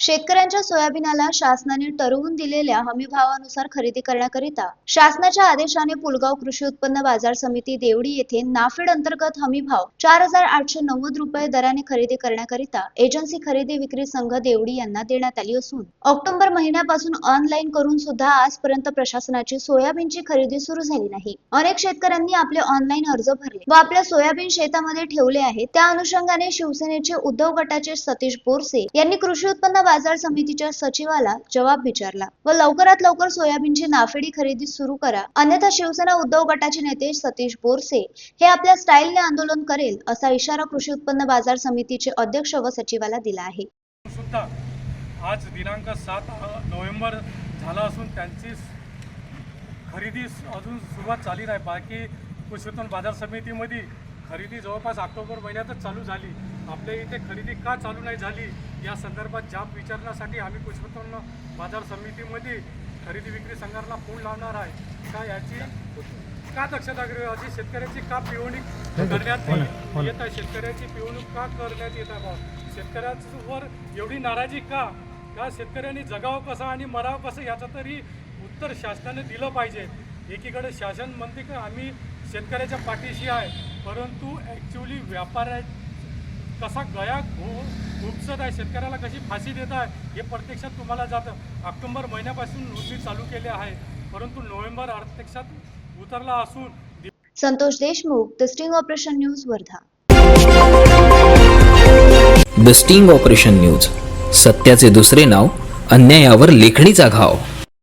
शेतकऱ्यांच्या सोयाबीनाला शासनाने ठरवून दिलेल्या हमी भावानुसार खरेदी करण्याकरिता शासनाच्या आदेशाने पुलगाव कृषी उत्पन्न बाजार समिती देवडी येथे नाफेड अंतर्गत हमी भाव चार हजार आठशे नव्वद रुपये दराने खरेदी करण्याकरिता एजन्सी खरेदी विक्री संघ देवडी यांना देण्यात आली असून ऑक्टोबर महिन्यापासून ऑनलाईन करून सुद्धा आजपर्यंत प्रशासनाची सोयाबीनची खरेदी सुरू झाली नाही. अनेक शेतकऱ्यांनी आपले ऑनलाईन अर्ज भरले व आपल्या सोयाबीन शेतामध्ये ठेवले आहे त्या अनुषंगाने शिवसेनेचे उद्धव गटाचे सतीश बोरसे यांनी कृषी उत्पन्न बाजार समितीच्या सचिवाला जवाब विचारला व लवकरात लवकर सोयाबीनची नाफेडी खरेदी सुरू करा. अन्यथा शिवसेना उद्धव गटाचे नेते सतीश बोरसे हे आपल्या स्टाईलने आंदोलन करेल असा इशारा कृषी उत्पन्न बाजार समितीचे अध्यक्ष व सचिवाला दिला आहे. सुद्धा आज दिनांक सात नोव्हेंबर झाला असून त्यांची खरेदी अजून सुरुवात झाली नाही. बाकी कृषी उत्पन्न बाजार समितीमध्ये खरेदी जवळपास ऑक्टोबर महिन्यातच चालू झाली. आपल्या इथे खरेदी का चालू नाही झाली? या संदर्भात जाब विचारण्यासाठी आम्ही कृषी उत्पन्न बाजार समितीमध्ये खरेदी विक्री संघाला फोन लावणार आहे. का याची का दक्षता घ्यावी? अशी शेतकऱ्याची का पिवणीक करण्यात येत आहे? शेतकऱ्याची पिवणूक का करण्यात येत आहे? बा शेतकऱ्यांवर एवढी नाराजी का? का शेतकऱ्यांनी जगावं कसं आणि मरावं कसं? याचं तरी उत्तर शासनाने दिलं पाहिजे. एकीकडे शासन म्हणते की आम्ही शेतकऱ्याच्या पाठीशी आहे. परंतु ॲक्च्युली व्यापाऱ्या कसा गया घो उपसत आहे शेतकऱ्याला कशी फाशी देत आहे हे प्रत्यक्षात तुम्हाला जातं. ऑक्टोबर महिन्यापासून नोंदणी चालू केली आहे परंतु नोव्हेंबर प्रत्यक्षात उतरला असून Santosh Deshmukh the sting operation news Wardha. The sting operation news सत्याचे दुसरे नाव अन्यायावर लेखणीचा घाव.